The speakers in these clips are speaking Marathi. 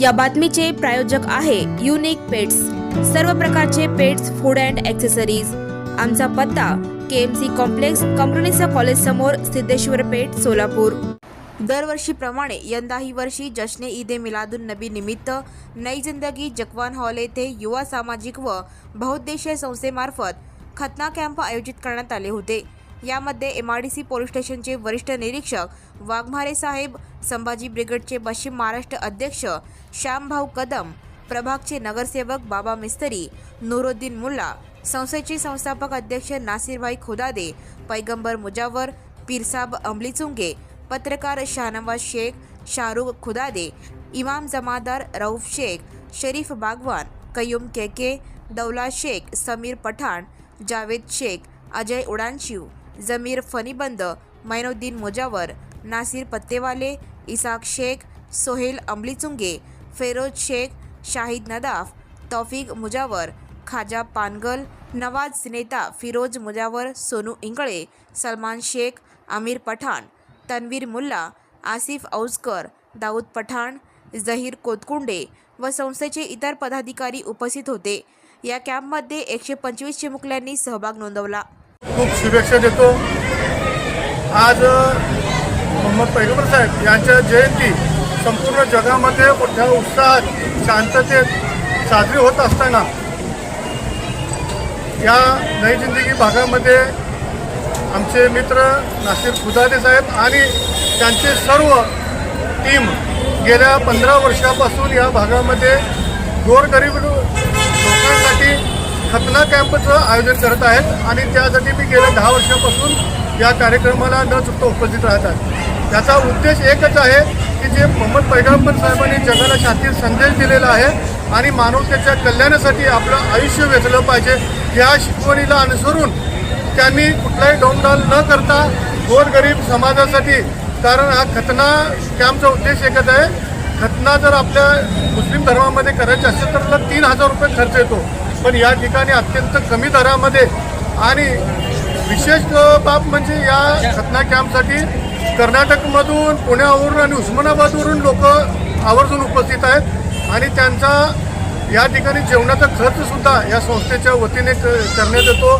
या बातमीचे प्रायोजक आहे युनिक पेट्स सर्व प्रकारचे पेट्स फूड अँड ॲक्सेसरीज आमचा पत्ता के एम सी कॉम्प्लेक्स कंपनीचा कॉलेज समोर सिद्धेश्वर पेठ सोलापूर. दरवर्षीप्रमाणे यंदाही वर्षी जश्ने ईद ए मिलादुन नबी निमित्त नई जिंदगी जकवान हॉल येथे युवा सामाजिक व बहुद्देशीय संस्थेमार्फत खतना कॅम्प आयोजित करण्यात आले होते. यामध्ये M R D C police स्टेशनचे वरिष्ठ निरीक्षक वाघमारे साहेब संभाजी ब्रिगेडचे पश्चिम महाराष्ट्र अध्यक्ष श्यामभाऊ कदम प्रभागचे नगरसेवक बाबा मिस्तरी नूरुद्दीन मुल्ला संस्थेचे संस्थापक अध्यक्ष नासिरभाई खुदादे पैगंबर मुजावर पीरसाब अंबलीचुंगे पत्रकार शाहनवाज शेख शाहरुख खुदादे इमाम जमादार रऊफ शेख शरीफ बागवान कयूम केके दौला शेख समीर पठाण जावेद शेख अजय उडानशिव जमीर फनीबंद मैनुद्दीन मुजावर नासिर पत्तेवाले इसाक शेख सोहेल अंबलीचुंगे फेरोज शेख शाहिद नदाफ तौफिक मुजावर खाजा पानगल नवाज नेता फिरोज मुजावर सोनू इंगळे सलमान शेख आमिर पठाण तन्वीर मुल्ला आसिफ औजकर दाऊद पठाण जहीर कोतकुंडे व संस्थेचे इतर पदाधिकारी उपस्थित होते. या कॅम्पमध्ये एकशे पंचवीस चिमुकल्यांनी सहभाग नोंदवला. खूप शुभेच्छा देतो. आज मोहम्मद पैगंबर साहेब यांच्या जयंती संपूर्ण जगामध्ये मोठ्या उत्साहात शांततेत साजरी होत असताना या नई जिंदगी भागामध्ये आमचे मित्र नासिर खुदादे साहेब आणि त्यांचे सर्व टीम गेल्या पंधरा वर्षापासून या भागामध्ये गोरगरीब खतना कॅम्पचं आयोजन करत आहेत आणि त्यासाठी मी गेल्या दहा वर्षापासून या कार्यक्रमाला न चुकता उपस्थित राहतात त्याचा उद्देश एकच आहे की जे मोहम्मद पैगंबर साहेबांनी जगाला शांती संदेश दिलेला आहे आणि मानवतेच्या कल्याणासाठी आपलं आयुष्य वेचलं पाहिजे या शिकवणीला अनुसरून त्यांनी कुठलाही डोंगडाल न करता गोरगरीब समाजासाठी कारण हा खतना कॅम्पचा उद्देश एकच आहे. खतना जर आपल्या मुस्लिम धर्मामध्ये करायची असेल तर तीन हजार रुपये खर्च येतो. पण या ठिकाणी अत्यंत कमी दरामध्ये आणि विशेष बाब म्हणजे या खतना कॅम्पसाठी कर्नाटकमधून पुण्यावरून आणि उस्मानाबादवरून लोक आवर्जून उपस्थित आहेत. आणि त्यांचा या ठिकाणी जेवणाचा खर्चसुद्धा या संस्थेच्या वतीने करण्यात येतो.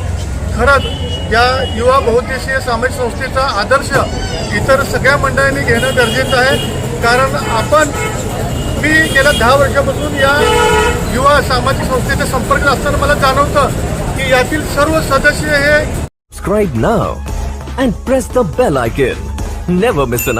खरंच या युवा बहुद्देशीय सामाजिक संस्थेचा आदर्श इतर सगळ्या मंडळांनी घेणं गरजेचं आहे. कारण आपण मी गेल्या दहा वर्षापासून या युवा सामाजिक संस्थेचे संपर्क असताना मला जाणवतं की यातील सर्व सदस्य हे subscribe now and press the bell icon never miss an